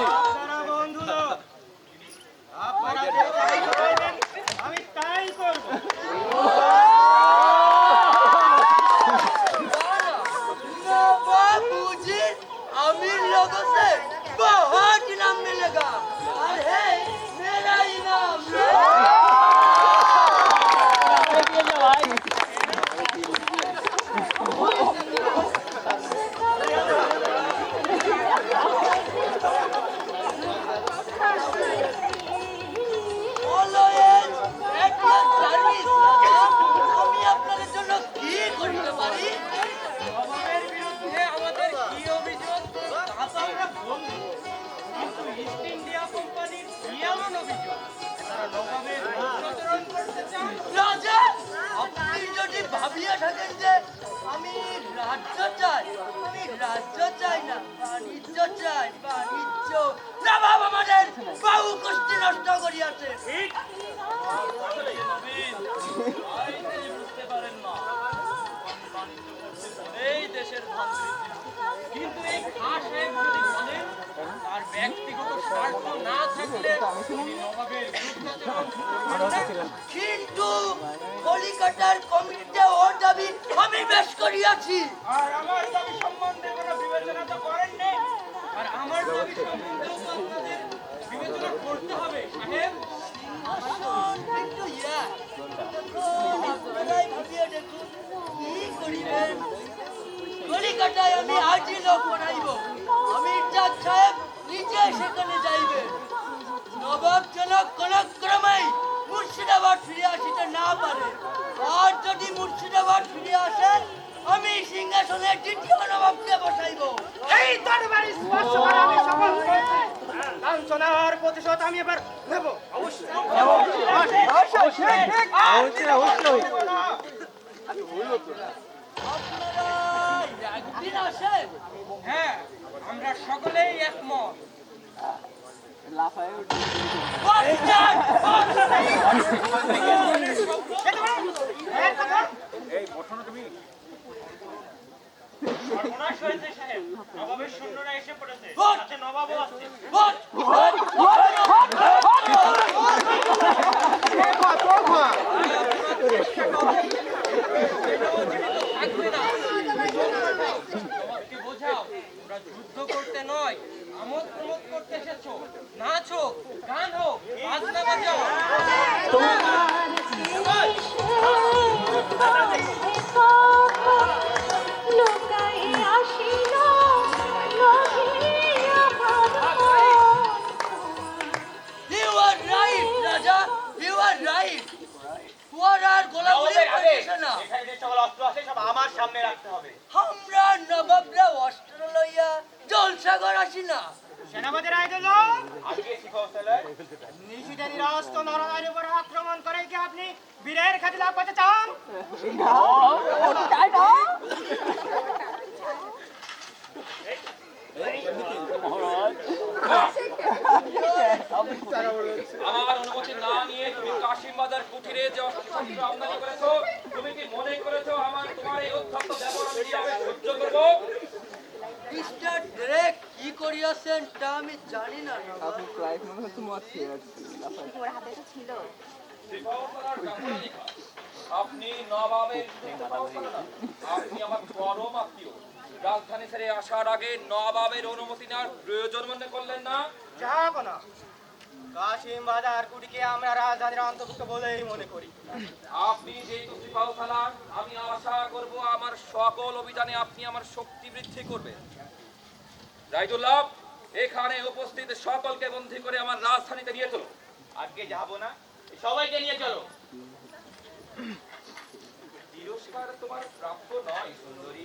아 রাজা আপনি যদি ভাবিয়া থাকেন যে আমি রাজ্য চাই আমি রাজ্য চাই না বাণিজ্য চাই বাণিজ্য নবাব আমাদের বাহু কুস্তি নষ্ট করিয়াছে ঠিক বুঝতে পারেন না এই দেশের কিন্তু এই খাস সাহেব যদি বলেন তার ব্যক্তিগত স্বার্থ না থাকলে নবাবের। কিন্তু কলিকাতার কমিটিতে ওর দাবি আমি বেশ করিয়াছি। আর আমার দাবি সম্বন্ধে কোনো বিবেচনা তো করেননি আর আমার দাবি সম্বন্ধেও তো আপনাদের বিবেচনা করতে হবে সাহেব কিন্তু ইয়া দেখুন, দেখুন কি করিবেন কলিকাতায় আমি লোক বানাইব। আমি সাহেব নিজে সেখানে যাইবে। নবাব যেন কোন ক্রমেই মুর্শিদাবাদ ফিরে আসিতে না পারে। আর যদি মুর্শিদাবাদ ফিরে আসেন আমি সিংহাসনে দ্বিতীয় নবাবকে বসাইব। এই দরবারে স্পর্শ করা আমি সফল লাঞ্ছনার প্রতিশোধ আমি এবার নেব। অবশ্যই। আপনারা একদিন আসেন। হ্যাঁ আমরা সকলেই একমত। যুদ্ধ করতে নয় আমোদ প্রমোদ করতে এসেছ। নাচ হোক গান হোক বাজনা বাজাও। আমার সামনে রাখতে হবে। আমরা নবাবরা অস্ত্র লইয়া আসি না। সেনাপতি রায় দিল। আজকে শিখলে নিশিতে নিরাস্ত নরনারীর উপর আক্রমণ করে কি আপনি বীরের খ্যাতি লাভ করতে চান? আমার অনুমতি না নিয়ে তুমি কাশিম বাজার কুঠিরে যে অস্ত্রশস্ত্র আমদানি করেছ তুমি কি মনে করেছ আমার তোমার এই অত্যন্ত ব্যবহার দিয়ে আমি সহ্য করব? মিস্টার ড্রেক কি করিয়াছেন তা আমি জানি না। আপনি নবাবের বিরুদ্ধে না। আপনি আমার পরম আত্মীয়। রাজধানী ছেড়ে আসার আগে নবাবের অনুমতি নেওয়ার প্রয়োজন মনে করলেন না? কাশিম বাজার কুটিকে আমরা রাজধানীর অন্তর্ভুক্ত বলেই মনে করি। আপনি যেহেতু সিপাহ সালার আমি আশা করব আমার সকল অভিযানে আপনি আমার শক্তি বৃদ্ধি করবেন। রাইদুল্লাহ এখানে উপস্থিত সকলকে বন্দী করে আমার রাজধানীতে নিয়ে চলো। আজকে যাব না, সবাইকে নিয়ে চলো। তিরস্কার তোমার প্রাপ্য নয়, সুন্দরী।